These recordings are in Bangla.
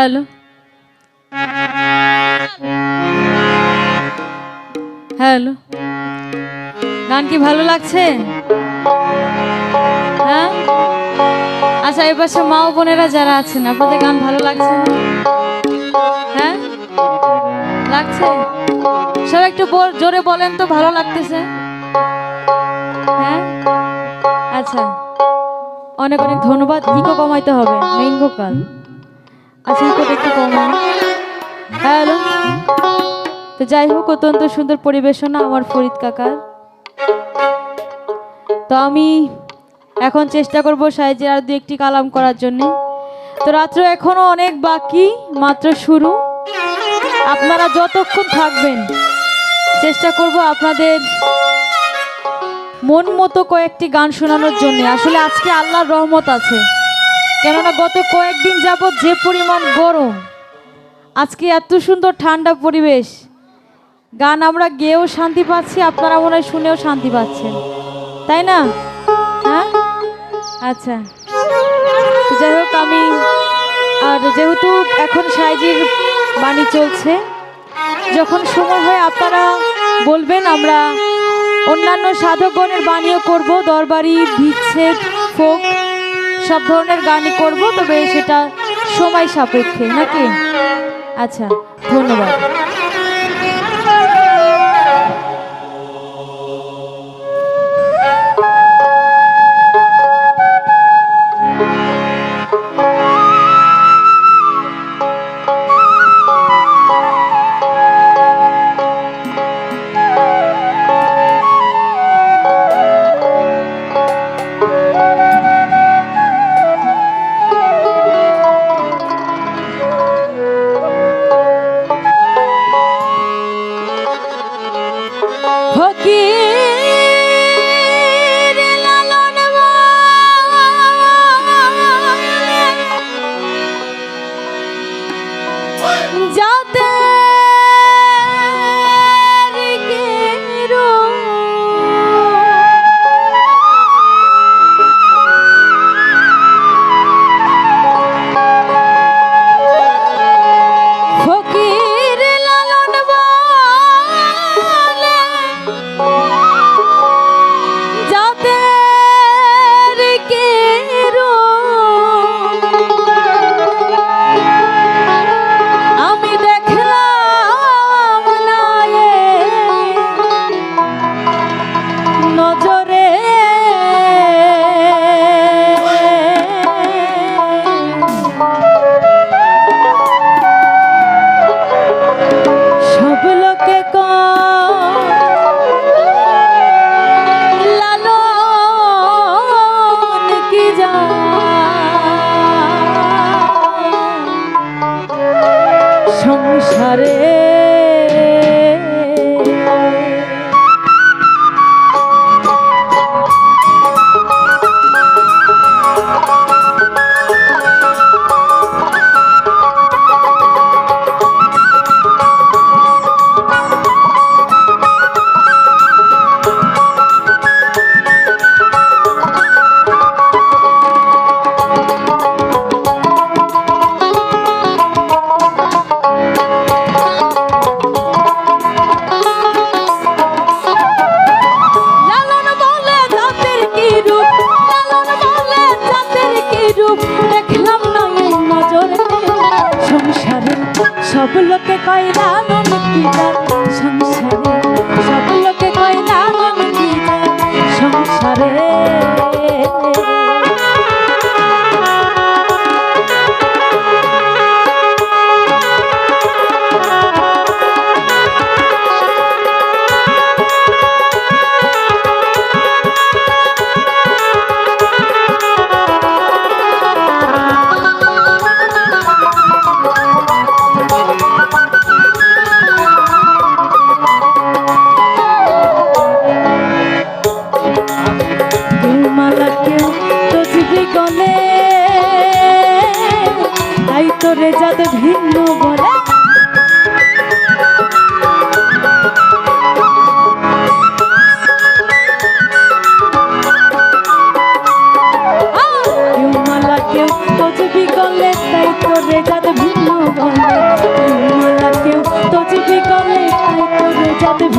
হ্যালো হ্যালো গান কি ভালো লাগছে? হ্যাঁ? আচ্ছা পাশে মা ও বোনেরা যারা আছেন, আপনাদের গান ভালো লাগছে হ্যাঁ? লাগছে? সব একটু জোরে বলেন তো, ভালো লাগতেছে। হ্যাঁ? আচ্ছা। অনেক অনেক ধন্যবাদ ইকো কমাইতে হবে, মেইন ভোকাল। হ্যালো? তো যাই হোক, অত্যন্ত সুন্দর পরিবেশনা আমার ফরিদ কাকার। তো আমি এখন চেষ্টা করব সাইজের আর দু একটি কালাম করার জন্য। তো রাত্র এখনও অনেক বাকি, মাত্র শুরু। আপনারা যতক্ষণ থাকবেন, চেষ্টা করব আপনাদের মন মতো কয়েকটি গান শোনানোর জন্য। আসলে আজকে আল্লাহর রহমত আছে। কেননা গত কয়েকদিন যাবৎ যে পরিমাণ গরম, আজকে এত সুন্দর ঠান্ডা পরিবেশ। গান আমরা গেয়েও শান্তি পাচ্ছি, আপনারা মনে হয় শুনেও শান্তি পাচ্ছেন। তাই না? হ্যাঁ? আচ্ছা। যাই হোক, আমি আর যেহেতু এখন সাইজির বাণী চলছে, যখন সময় হয় আপনারা বলবেন, আমরা অন্যান্য সাধকগণের বাণীও করব, দরবারি বিচ্ছেদ ফোক। সব ধরনের গানই করব তবে সেটা সময় সাপেক্ষে নাকি? আচ্ছা ধন্যবাদ। সব লোকে কয় লালন কি সংসারে সব লোকে কয় লালন কি সংসারে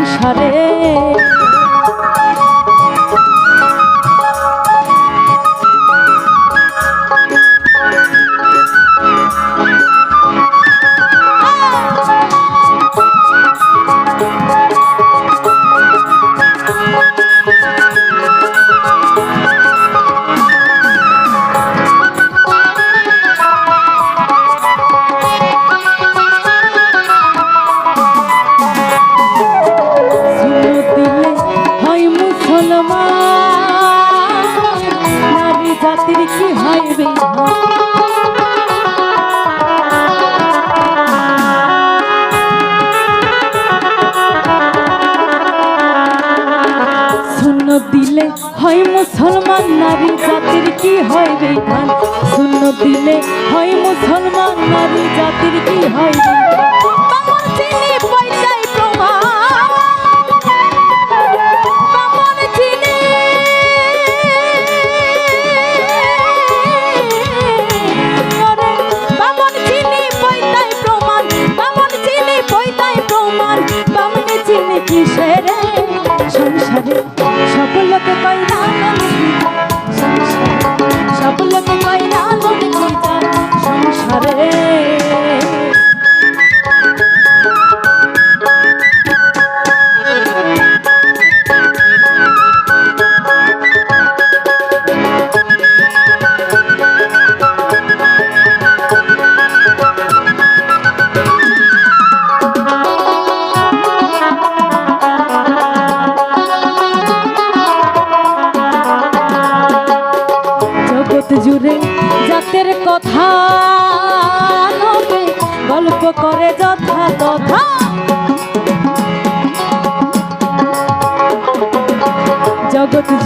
সংসারে। হয় মুসলমান নারী জাতির কি হয় রে শূন্য দিনে হয় মুসলমান নারী জাতির কি হয় রে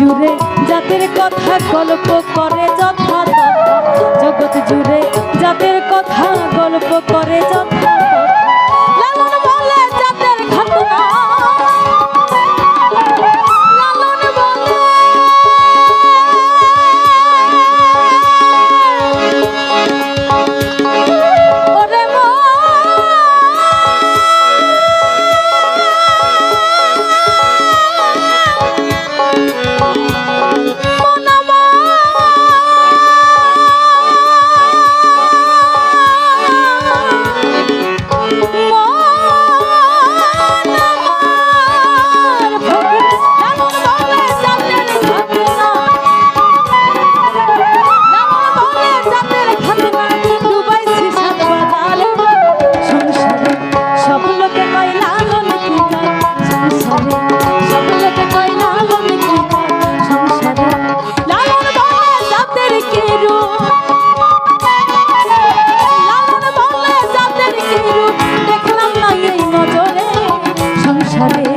জুড়ে যাদের কথা গল্প করে যথা জগৎ জুড়ে যাদের কথা গল্প করে যথা 사랑해